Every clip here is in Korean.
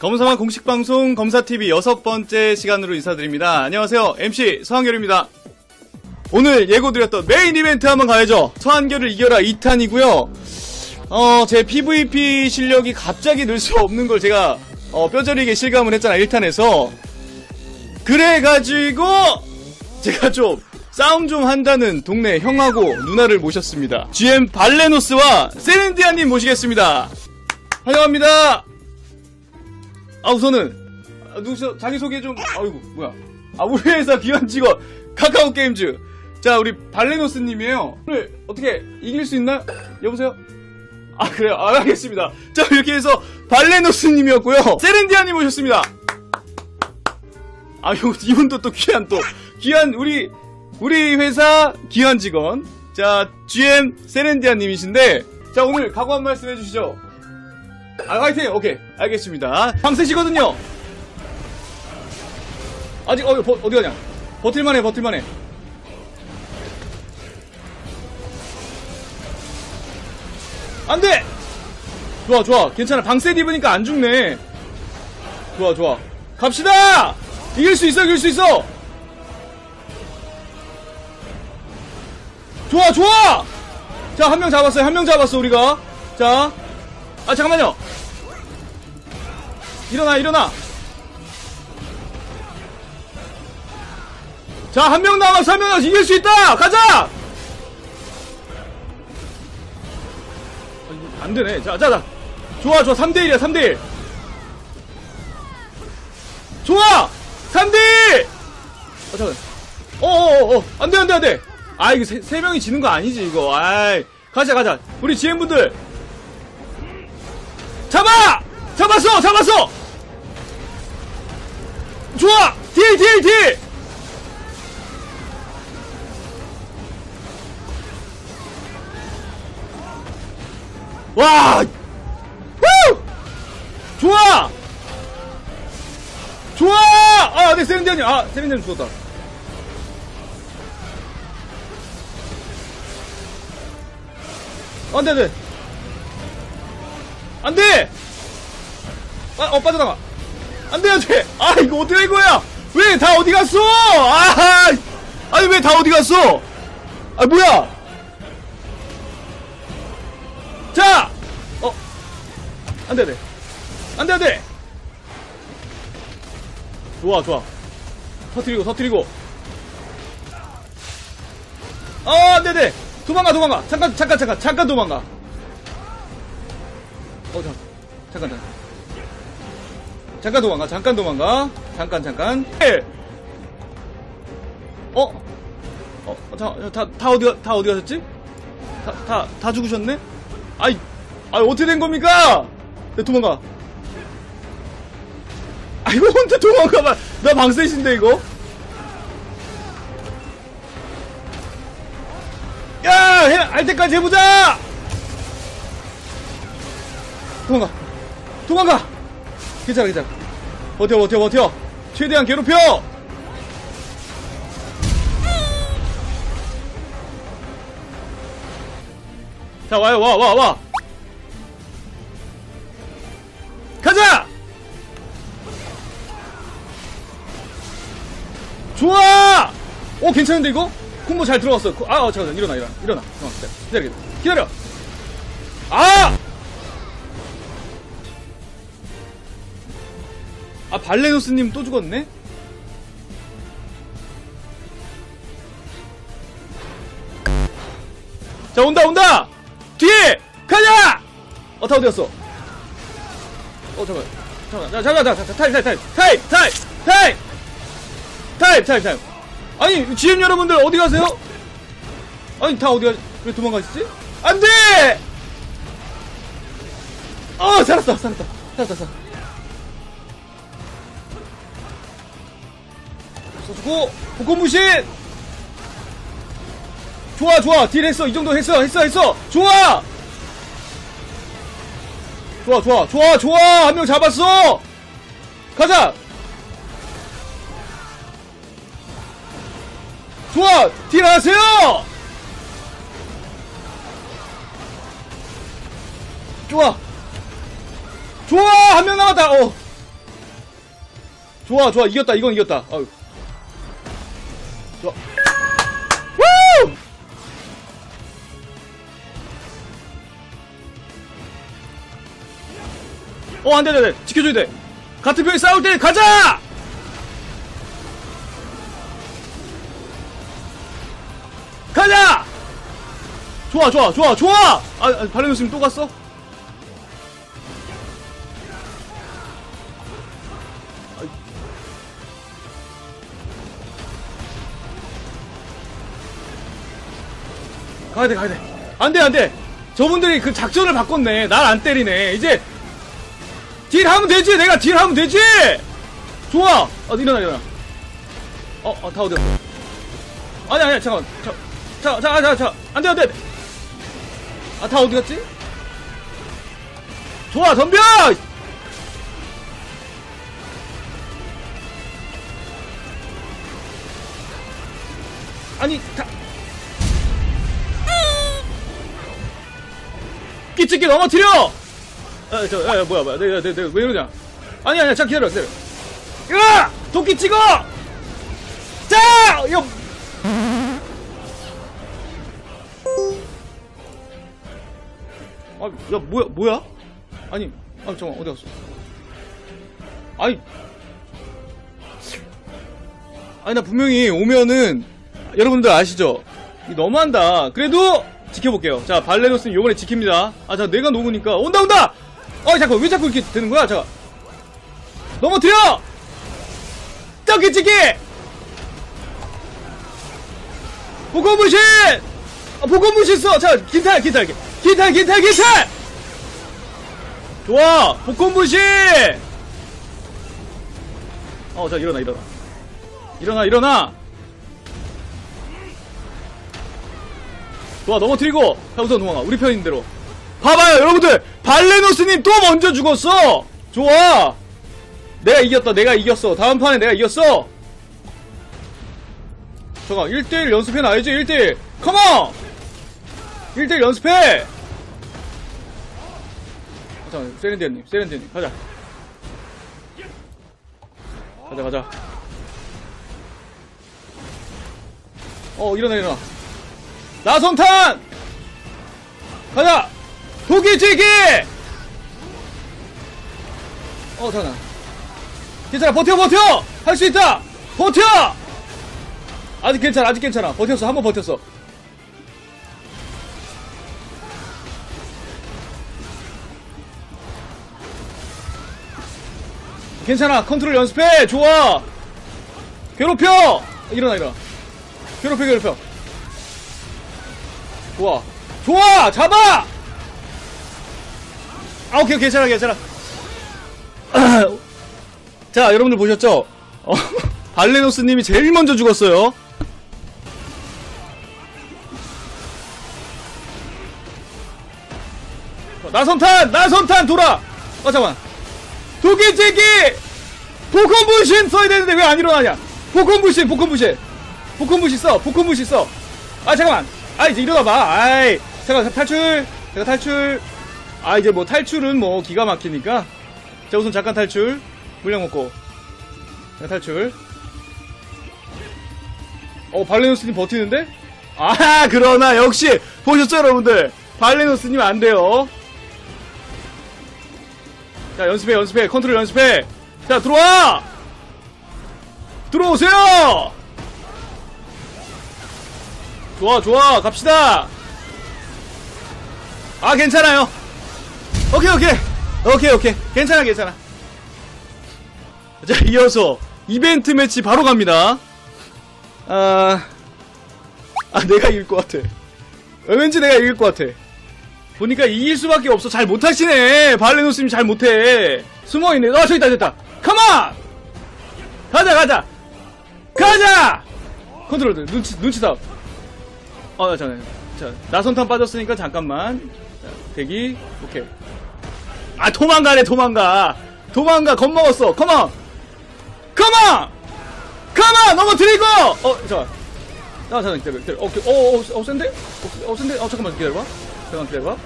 검사만 공식 방송 검사TV 여섯 번째 시간으로 인사드립니다. 안녕하세요. MC 서한결입니다. 오늘 예고드렸던 메인 이벤트 한번 가야죠. 서한결을 이겨라 2탄이고요. 어, 제 PVP 실력이 갑자기 늘 수 없는 걸 제가 어, 뼈저리게 실감을 했잖아 1탄에서. 그래가지고 제가 좀 싸움 좀 한다는 동네 형하고 누나를 모셨습니다. GM 발레노스와 세렌디아님 모시겠습니다. 환영합니다. 아 우선은 아, 누구셔 자기 소개 좀 아이고 뭐야. 아 우리 회사 기관 직원 카카오 게임즈. 자 우리 발레노스님이에요. 오늘 어떻게 이길 수 있나요? 여보세요? 아 그래요? 아, 알겠습니다. 자 이렇게 해서 발레노스님이었고요. 세렌디아님 오셨습니다. 아 요, 이분도 또 귀한 또 귀한 우리 우리 회사 기관 직원. 자 GM 세렌디아님이신데 자 오늘 각오 한 말씀 해주시죠. 아, 화이팅! 오케이. 알겠습니다. 방세시거든요! 아직, 어, 버, 어디 가냐? 버틸만해, 버틸만해. 안 돼! 좋아, 좋아. 괜찮아. 방세 입으니까 안 죽네. 좋아, 좋아. 갑시다! 이길 수 있어, 이길 수 있어! 좋아, 좋아! 자, 한 명 잡았어요. 한 명 잡았어, 우리가. 자. 아, 잠깐만요. 일어나, 일어나. 자, 한 명 남았어, 한 명 남았어. 이길 수 있다! 가자! 아, 안 되네. 자, 자, 자. 좋아, 좋아. 3대1이야, 3대1. 좋아! 3대1! 어, 잠깐. 어어어, 어, 안 돼, 안 돼, 안 돼. 아, 이거 세, 세 명이 지는 거 아니지, 이거. 아이. 가자, 가자. 우리 GM분들. 잡아! 잡았어! 잡았어! 좋아! 딜, 딜, 딜! 와! 후! 좋아! 좋아! 아, 네, 세렌디아님. 아, 세렌디아님 죽었다. 안 돼, 안 돼. 안 돼! 아, 어, 빠져나가. 안 돼, 안 돼! 아, 이거 어떻게 된 거야? 왜 다 어디 갔어? 아, 아니, 왜 다 어디 갔어? 아, 뭐야? 자! 어, 안 돼, 안 돼. 안 돼, 안 돼! 좋아, 좋아. 터트리고, 터트리고. 어, 안 돼, 안 돼! 도망가, 도망가! 잠깐, 잠깐, 잠깐, 잠깐 도망가. 어, 잠, 잠깐, 잠깐. 잠깐 도망가, 잠깐 도망가. 잠깐, 잠깐. 예! 어? 어, 다, 다, 다 어디, 가- 다 어디 가셨지? 다, 다, 다 죽으셨네? 아이, 아이, 어떻게 된 겁니까? 네, 도망가. 아, 이거 혼자 도망가봐. 나 방세신데, 이거? 야! 해, 할 때까지 해보자! 도망가. 도망가! 괜찮아, 괜찮아. 버텨, 버텨, 버텨. 최대한 괴롭혀! 자, 와요, 와, 와, 와! 가자! 좋아! 오, 괜찮은데, 이거? 콤보 잘 들어갔어. 코- 아, 어, 잠깐만, 일어나, 일어나, 일어나. 어, 기다려, 기다려! 아! 발레노스님 또 죽었네? 자 온다 온다! 뒤에! 가자! 어다 어디 갔어? 어 잠깐 잠깐 자, 잠깐 잠깐 타임 타임 타임 타임 타임 타임 타임 타임 타임 아니 GM 여러분들 어디 가세요? 아니 다 어디 가? 왜 도망가시지? 안돼! 어 살았어 살았다 살았다 살았다 써주고 복권무신! 좋아 좋아. 딜 했어. 이 정도 했어. 했어 했어. 좋아! 좋아 좋아. 좋아 좋아. 한 명 잡았어. 가자! 좋아! 딜 하세요! 좋아. 좋아! 한 명 남았다. 어. 좋아, 좋아. 이겼다. 이건 이겼다. 아유. 좋아. 우! 어, 안 돼, 안 돼, 안 돼. 지켜줘야 돼. 같은 편이 싸울 때 가자! 가자! 좋아, 좋아, 좋아, 좋아! 아, 아 발레노스님 또 갔어? 가야 돼, 가야 돼. 안 돼, 안 돼. 저분들이 그 작전을 바꿨네. 날 안 때리네. 이제 딜 하면 되지. 내가 딜 하면 되지. 좋아. 어, 일어나, 일어나. 어, 어, 다 어디 갔어? 아니, 아니, 잠깐만. 자, 자, 자, 자, 자. 안 돼, 안 돼. 아, 다 어디 갔지? 좋아, 덤벼! 아니, 다. 찍기 넘어뜨려! 아, 저, 야, 야, 뭐야, 뭐야, 내가, 내가, 내가, 왜 이러냐? 아니, 아니야, 자, 기다려, 기다려. 으아! 도끼 찍어! 자! 야! 아, 야, 뭐야, 뭐야? 아니, 아, 잠깐만, 어디 갔어? 아니. 아니, 나 분명히 오면은, 여러분들 아시죠? 이 너무한다. 그래도, 지켜볼게요. 자, 발레노스는 요번에 지킵니다. 아, 자, 내가 녹으니까. 온다, 온다! 어, 잠깐, 왜 자꾸 이렇게 되는 거야? 잠깐. 넘어뜨려! 떡기 찍기! 복권무신! 아, 복권무신 써! 자, 긴탈, 긴탈, 긴탈, 긴탈, 긴탈! 좋아! 복권무신! 어, 자, 일어나, 일어나. 일어나, 일어나! 좋아, 넘어뜨리고! 자, 우선 도망가. 우리 편인 대로. 봐봐요, 여러분들! 발레노스님 또 먼저 죽었어! 좋아! 내가 이겼다, 내가 이겼어. 다음 판에 내가 이겼어! 잠깐, 1대1 연습해 놔야지, 1대1! 컴온! 1대1 연습해! 어, 잠깐, 세렌디언님, 세렌디언님, 가자. 가자, 가자. 어, 일어나, 일어나. 나성탄! 가자! 도끼치기! 어, 잠깐. 괜찮아, 버텨, 버텨! 할 수 있다! 버텨! 아직 괜찮아, 아직 괜찮아. 버텼어, 한 번 버텼어. 괜찮아, 컨트롤 연습해! 좋아! 괴롭혀! 일어나, 일어나. 괴롭혀, 괴롭혀. 좋아. 좋아! 잡아! 아, 오케이, 괜찮아, 괜찮아. 자, 여러분들 보셨죠? 어, 발레노스님이 제일 먼저 죽었어요. 나선탄! 나선탄! 돌아! 어, 잠깐만. 도끼찍기! 복권부신 써야 되는데 왜 안 일어나냐? 복권부신, 복권부신. 복권부신 써, 복권부신 써. 아, 잠깐만. 아, 이제 일어나봐. 아이. 잠깐, 탈출. 제가 탈출. 아, 이제 뭐 탈출은 뭐 기가 막히니까. 자, 우선 잠깐 탈출. 물량 먹고. 자, 탈출. 어, 발레노스님 버티는데? 아, 그러나 역시 보셨죠, 여러분들? 발레노스님 안 돼요. 자, 연습해, 연습해. 컨트롤 연습해. 자, 들어와! 들어오세요! 좋아, 좋아. 갑시다! 아, 괜찮아요. 오케이, 오케이. 오케이, 오케이. 괜찮아, 괜찮아. 자, 이어서 이벤트 매치 바로 갑니다. 아, 아 내가 이길 것 같아. 어, 왠지 내가 이길 것 같아. 보니까 이길 수밖에 없어. 잘 못하시네. 발레노스님 잘 못해. 숨어있네. 아, 저기 있다, 저기 있다. 컴온! 가자, 가자! 가자! 컨트롤, 눈치, 눈치 다. 어, 잠깐. 자, 나선탄 빠졌으니까 잠깐만. 자, 대기. 오케이. 아, 도망가네, 도망가. 도망가, 겁먹었어. 컴온! 컴온! 컴온! 넘어뜨리고! 어, 잠깐. 아, 잠깐, 기다려, 기다려. 어, 어, 어, 어, 센데? 어, 어, 센데? 어, 잠깐만, 기다려봐. 잠깐, 기다려봐.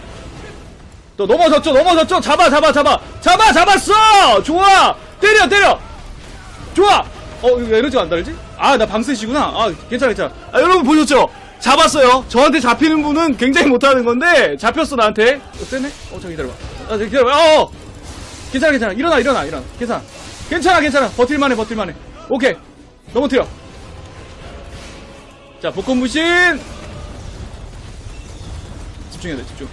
또 넘어졌죠, 넘어졌죠? 잡아, 잡아, 잡아. 잡아, 잡았어! 좋아! 때려, 때려! 좋아! 어, 이거 에너지가 안 달지? 아, 나 방세시구나. 아, 괜찮아, 괜찮아. 아, 여러분 보셨죠? 잡았어요. 저한테 잡히는 분은 굉장히 못하는 건데, 잡혔어, 나한테. 어, 쎄네? 어, 저 기다려봐. 아, 저 기다려봐. 어, 어! 괜찮아, 괜찮아. 일어나, 일어나, 일어나. 괜찮아. 괜찮아, 괜찮아. 버틸만해, 버틸만해. 오케이. 넘어뜨려. 자, 복권 무신! 집중해야 돼, 집중.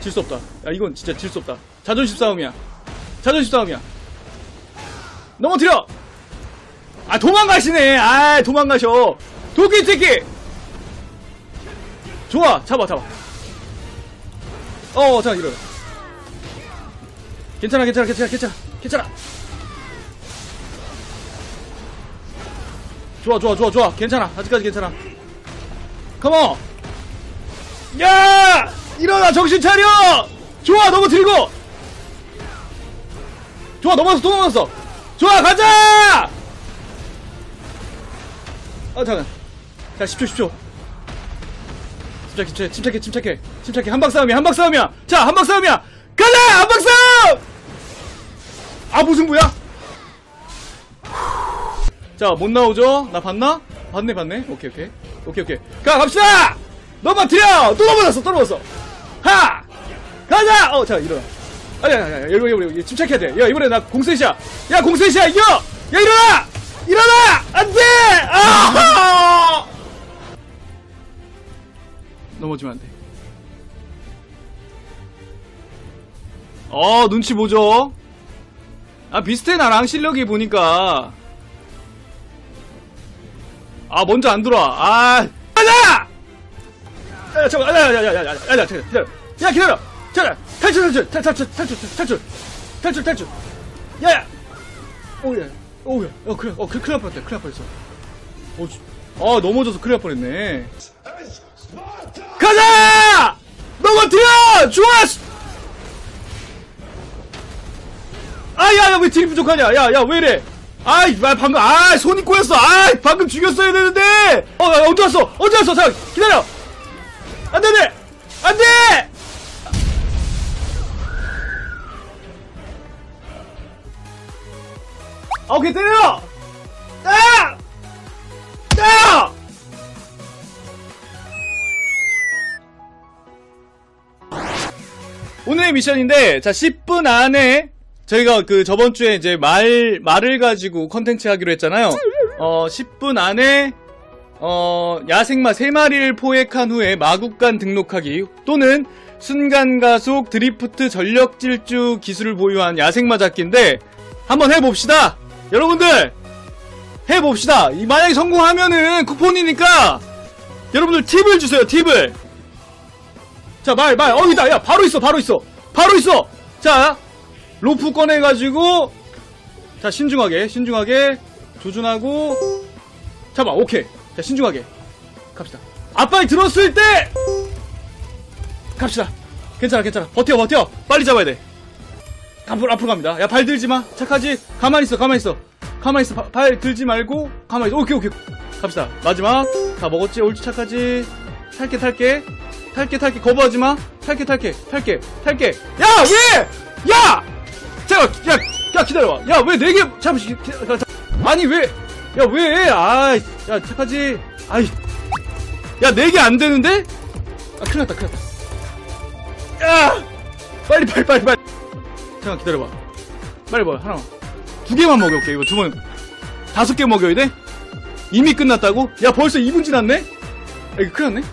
질 수 없다. 야, 이건 진짜 질 수 없다. 자존심 싸움이야. 자존심 싸움이야. 넘어뜨려! 아, 도망가시네! 아, 도망가셔. 도끼 새끼! 좋아, 잡아, 잡아. 어, 자, 이러. 괜찮아, 괜찮아, 괜찮아, 괜찮아, 괜찮아. 좋아, 좋아, 좋아, 좋아. 괜찮아. 아직까지 괜찮아. 컴온! 야! 일어나, 정신 차려! 좋아, 넘어뜨리고! 좋아, 넘어갔어, 또 넘어갔어! 좋아, 가자! 아, 잠깐. 자, 10초, 10초. 침착해, 침착해, 침착해, 침착해. 한방 싸움이야, 한방 싸움이야! 자, 한방 싸움이야! 가자! 한방 싸움! 아, 무슨 부야? 자, 못 나오죠? 나 봤나? 봤네, 봤네. 오케이, 오케이. 오케이, 오케이. 가, 갑시다! 넘어뜨려! 또 넘어졌어, 또 넘어졌어! 하! 가자! 어, 자, 일어나. 아니, 아니, 아니, 이거, 이거, 이거, 침착해야 돼. 야, 이번에 나 공셋이야. 야, 공셋이야, 이겨! 야, 일어나! 일어나! 안 돼! 아! 넘어지면 안 돼. 어, 눈치 보죠? 아, 비슷해, 나랑 실력이 보니까. 아, 먼저 안 들어와. 아, 가자! 야, 잠깐, 야, 야, 야, 야, 야, 야, 야, 야, 기다려. 야, 기다려. 자, 탈출, 탈출, 탈, 탈출, 탈출, 탈출, 탈출, 탈출. 야, 야. 오 야, 오 야. 어, 그래, 어, 그, 큰일 날 뻔했다. 큰일 날 뻔했어. 어, 지- 아, 넘어져서 큰일 날 뻔했네. 가자! 넘어뜨려! 좋아! 아, 야, 야, 왜 딜이 부족하냐? 야, 야, 왜 이래? 아이, 아, 방금, 아, 손이 꼬였어. 아, 방금 죽였어야 되는데! 어, 야, 언제 왔어? 언제 왔어? 잠깐, 기다려! 안 돼, 안 돼! 안 돼! 아, 오케이, 때려! 미션인데, 자, 10분 안에, 저희가 그 저번 주에 이제 말, 말을 가지고 컨텐츠 하기로 했잖아요. 어, 10분 안에, 어, 야생마 3마리를 포획한 후에 마국간 등록하기, 또는 순간 가속 드리프트 전력 질주 기술을 보유한 야생마 잡기인데, 한번 해 봅시다! 여러분들! 해 봅시다! 이 만약에 성공하면은 쿠폰이니까, 여러분들 팁을 주세요, 팁을! 자, 말, 말. 어, 있다. 야, 바로 있어, 바로 있어. 바로 있어! 자, 로프 꺼내가지고, 자, 신중하게, 신중하게, 조준하고, 잡아, 오케이. 자, 신중하게. 갑시다. 앞발이 들었을 때! 갑시다. 괜찮아, 괜찮아. 버텨, 버텨. 빨리 잡아야 돼. 앞으로, 앞으로 갑니다. 야, 발 들지 마. 착하지? 가만히 있어, 가만히 있어. 가만히 있어. 바- 발 들지 말고, 가만히 있어. 오케이, 오케이. 갑시다. 마지막. 다 먹었지? 옳지, 착하지? 탈게, 탈게. 탈게, 탈게. 거부하지 마. 탈게, 탈게, 탈게, 탈게. 야, 왜! 야! 잠깐, 야, 야, 기다려봐. 야, 왜 네 개, 잠시, 기- 기- 자, 자. 아니, 왜, 야, 왜, 아이, 야, 착하지? 아이. 야, 네 개 안 되는데? 아, 큰일 났다, 큰일 났다. 야! 빨리, 빨리, 빨리, 빨리. 잠깐 기다려봐. 빨리 뭐, 하나만. 두 개만 먹여볼게, 이거 두 번. 다섯 개 먹여야 돼? 이미 끝났다고? 야, 벌써 2분 지났네? 야, 이거 큰일 났네?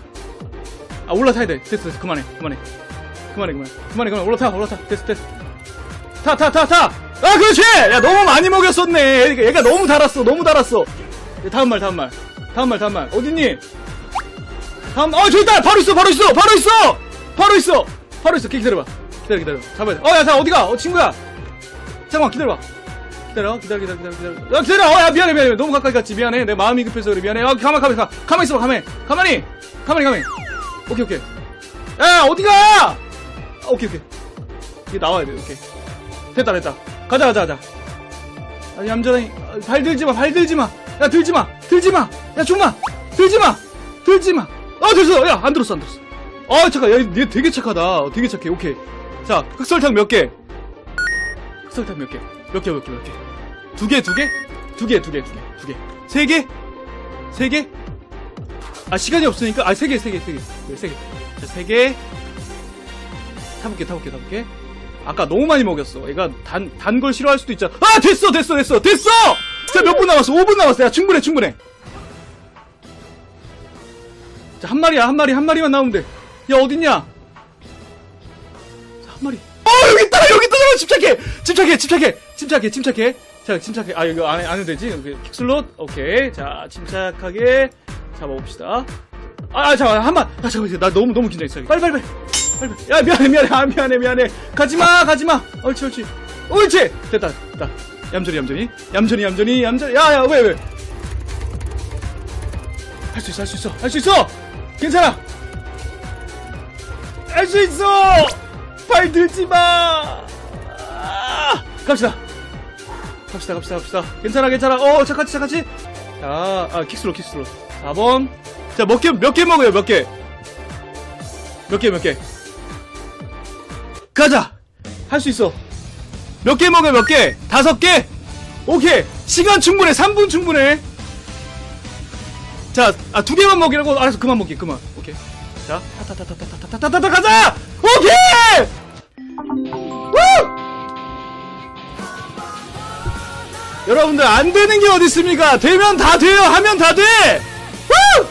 아, 올라타야 돼. 됐어, 됐어. 그만해, 그만해. 그만해, 그만해. 그만해, 그만해. 올라타, 올라타. 됐어, 됐어. 타, 타, 타, 타! 아, 그렇지! 야, 너무 많이 먹였었네. 얘가, 얘가 너무 달았어, 너무 달았어. 야, 다음 말, 다음 말. 다음 말, 다음 말. 어딨니? 다음, 어, 저기 있다! 바로 있어, 바로 있어! 바로 있어! 바로 있어! 바로 있어. 기다려봐. 기다려, 기다려. 잡아야 돼. 어, 야, 자, 어디가? 어, 친구야. 잠깐만, 기다려봐. 기다려, 기다려, 기다려, 기다려, 기다려. 야, 기다려! 어, 야, 미안해, 미안해. 너무 가까이 갔지. 미안해. 내 마음이 급해서 그래. 미안해. 어, 가만, 가만, 가만. 가만히 있어, 가만히. 가만히! 가만히, 가만히. 오케이, 오케이. 야, 어디가! 아, 오케이, 오케이. 이게 나와야 돼, 오케이. 됐다, 됐다. 가자, 가자, 가자. 아, 얌전히. 아, 발 들지 마, 발 들지 마. 야, 들지 마, 들지 마. 야, 좀만. 들지 마, 들지 마. 아, 됐어. 야, 안 들었어, 안 들었어. 아, 잠깐. 야, 얘 되게 착하다. 어, 되게 착해. 오케이. 자, 흑설탕 몇 개? 흑설탕 몇 개? 몇 개, 몇 개, 몇 개? 두 개, 두 개? 두 개, 두 개, 두 개, 두 개. 세 개? 세 개? 아, 시간이 없으니까, 아, 세 개, 세 개, 세 개. 네, 세 개. 자, 세 개. 타볼 게, 타볼 게, 타볼 게. 아까 너무 많이 먹였어. 얘가 단, 단 걸 싫어할 수도 있잖아. 아, 됐어, 됐어, 됐어, 됐어! 자, 몇 분 남았어? 5분 남았어. 야, 충분해, 충분해. 자, 한 마리야, 한 마리, 한 마리만 나오면 돼. 야, 어딨냐? 자, 한 마리. 어, 여기 있다, 여기 있다, 잠깐 침착해! 침착해, 침착해, 침착해. 자, 침착해. 아, 이거 안, 해- 안 해도 되지? 킥슬롯. 오케이. 자, 침착하게 잡아봅시다. 아, 아, 잠깐, 한 번. 아, 잠깐, 나 너무, 너무 긴장했어. 빨리, 빨리, 빨리. 빨리. 야, 미안해, 미안해. 아, 미안해, 미안해. 가지마, 가지마. 옳지, 옳지. 옳지! 됐다, 됐다. 얌전히, 얌전히. 얌전히, 얌전히, 얌전히. 야, 야, 왜, 왜. 할 수 있어, 할 수 있어, 할 수 있어! 괜찮아! 할 수 있어! 발 들지 마! 아, 갑시다. 갑시다, 갑시다, 갑시다. 괜찮아, 괜찮아. 어, 착하지, 착하지? 자, 아, 킥스로, 킥스로. 4번. 자, 몇 개, 몇 개 먹어요, 몇 개? 몇 개, 몇 개? 가자! 할 수 있어. 몇 개 먹어요, 몇 개? 다섯 개? 오케이. 시간 충분해, 3분 충분해. 자, 아, 두 개만 먹이라고? 알았어, 그만 먹기, 그만. 오케이. 자, 타타타타타타타타타타 가자! 오케이! 우! 여러분들, 안 되는 게 어디 있습니까? 되면 다 돼요! 하면 다 돼! 우!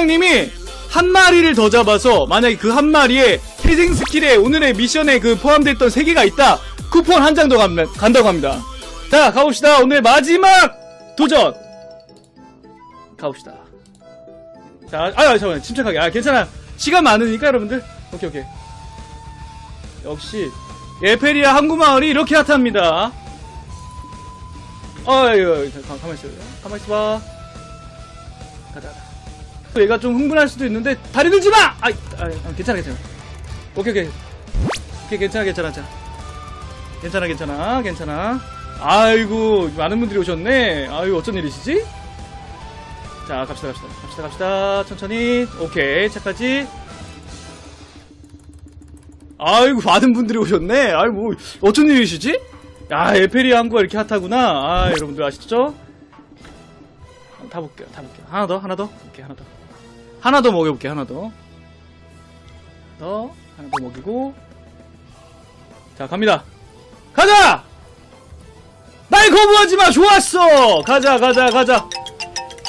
팀장님이 한 마리를 더 잡아서, 만약에 그 한 마리에 희생 스킬에 오늘의 미션에 그 포함됐던 세 개가 있다! 쿠폰 한 장 더 간다고 합니다. 자, 가봅시다. 오늘 마지막 도전! 가봅시다. 자, 아, 아, 잠깐만, 침착하게. 아, 괜찮아. 시간 많으니까, 여러분들. 오케이, 오케이. 역시, 에페리아 항구마을이 이렇게 핫합니다. 아, 이거, 가, 가만히 있어. 가만히 있어봐. 가자, 가자. 얘가 좀 흥분할 수도 있는데, 다리 들지 마! 아, 아, 아, 괜찮아, 괜찮아. 오케이, 오케이. 오케이, 괜찮아, 괜찮아, 괜찮아. 괜찮아, 괜찮아, 괜찮아. 아이고, 많은 분들이 오셨네. 아이고, 어쩐 일이시지? 자, 갑시다, 갑시다. 갑시다, 갑시다. 천천히. 오케이, 차까지. 아이고, 많은 분들이 오셨네. 아이고, 어쩐 일이시지? 야, 에페리 항구가 이렇게 핫하구나. 아, 여러분들 아시죠? 타볼게요, 타볼게요. 하나 더, 하나 더. 오케이, 하나 더. 하나 더 먹여볼게요, 하나 더. 더, 하나 더 먹이고. 자, 갑니다. 가자! 날 거부하지 마! 좋았어! 가자, 가자, 가자.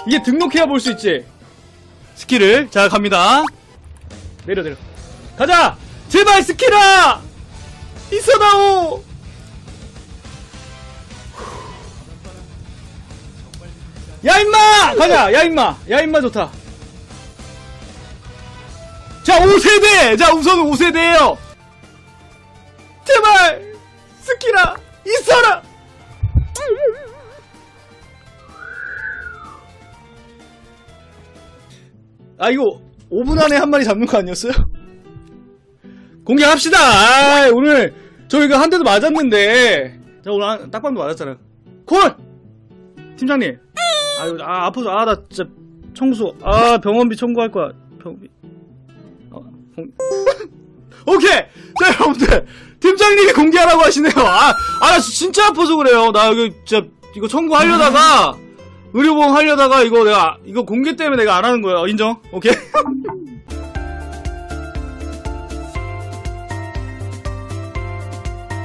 이게 등록해야 볼 수 있지. 스킬을. 자, 갑니다. 내려, 내려. 가자! 제발 스킬아! 있어다오! 야, 임마! 가자! 야, 임마! 야, 임마 좋다. 자, 5세대! 자, 우선은 5세대에요 제발! 스킬아! 있어라! 아 이거 5분 안에 한 마리 잡는 거 아니었어요? 공개합시다. 아, 오늘 저희가 한 대도 맞았는데 자 오늘 한- 딱밤도 맞았잖아요. 콜 팀장님. 아유 아 아파서 아나 진짜 청소 아 병원비 청구할 거야 병원비. 어, 공... 오케이 자 여러분들 팀장님이 공개하라고 하시네요. 아 아 진짜 아파서 그래요. 나 이거 진짜 이거 청구하려다가. 의료보험 하려다가 이거 내가 이거 공개 때문에 내가 안 하는 거야 인정 오케이